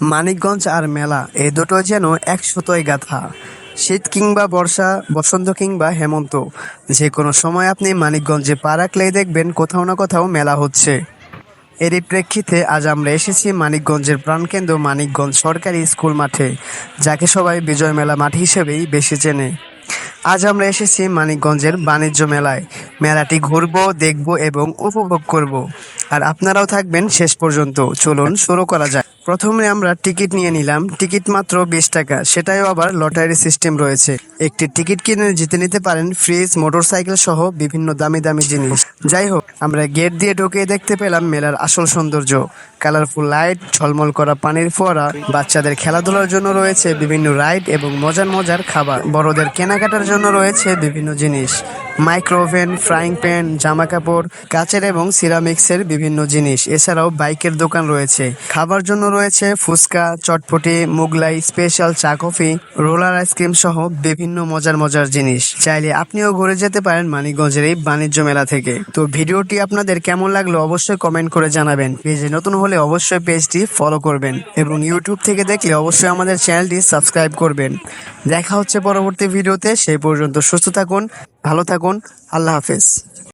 মানিকগঞ্জ আর মেলা, এই দুটো যেন এক সুতোয় গাথা। শীত কিংবা বর্ষা, বসন্ত কিংবা হেমন্ত যে কোনো সময় আপনি মানিকগঞ্জে পা রাখলেই দেখবেন কোথাও না কোথাও মেলা হচ্ছে। এরই প্রেক্ষিতে আজ আমরা এসেছি মানিকগঞ্জের প্রাণকেন্দ্র মানিকগঞ্জ সরকারি স্কুল মাঠে, যাকে সবাই বিজয় মেলা মাঠ হিসেবেই বেশি চেনে। আজ আমরা এসেছি মানিকগঞ্জের বাণিজ্য মেলায়। মেলাটি ঘুরবো, দেখব এবং উপভোগ করব। আর আপনারাও থাকবেন শেষ পর্যন্ত। চলুন শুরু করা যাক। প্রথমে আমরা টিকিট নিয়ে নিলাম। টিকিট মাত্র বিশ টাকা। সেটাও আবার লটারি সিস্টেম রয়েছে। একটি টিকিট কিনে জিতে নিতে পারেন ফ্রিজ, মোটরসাইকেল সহ বিভিন্ন দামি দামি জিনিস। যাই হোক, আমরা গেট দিয়ে ঢুকে দেখতে পেলাম মেলার আসল সৌন্দর্য। কালারফুল লাইট, ঝলমল করা পানির ফোয়ারা, বাচ্চাদের খেলাধুলার জন্য রয়েছে বিভিন্ন রাইড এবং মজার মজার খাবার। বড়দের কেনাকাটার জন্য রয়েছে বিভিন্ন জিনিস। মাইক্রোওভেন, ফ্রাইং প্যান জামা কাপড় কাচের এবং সিরামিক্সের বিভিন্ন জিনিস। এছাড়াও বাইকের দোকান রয়েছে। খাবার জন্য রয়েছে ফুচকা, চটপটি, মুগলাই, স্পেশাল চা কফি, রোলার আইসক্রিম সহ বিভিন্ন মজার মজার জিনিস। চাইলে আপনিও ঘুরে যেতে পারেন মানিকগঞ্জের এই বাণিজ্য মেলা থেকে। তো ভিডিওটি আপনাদের কেমন লাগল অবশ্যই কমেন্ট করে জানাবেন। পেজে নতুন হলে অবশ্যই পেজটি ফলো করবেন এবং ইউটিউব থেকে দেখলে অবশ্যই আমাদের চ্যানেলটি সাবস্ক্রাইব করবেন। দেখা হচ্ছে পরবর্তী ভিডিওতে সেই পর্যন্ত সুস্থ থাকুন ভালো থাকুন আল্লাহ হাফেজ।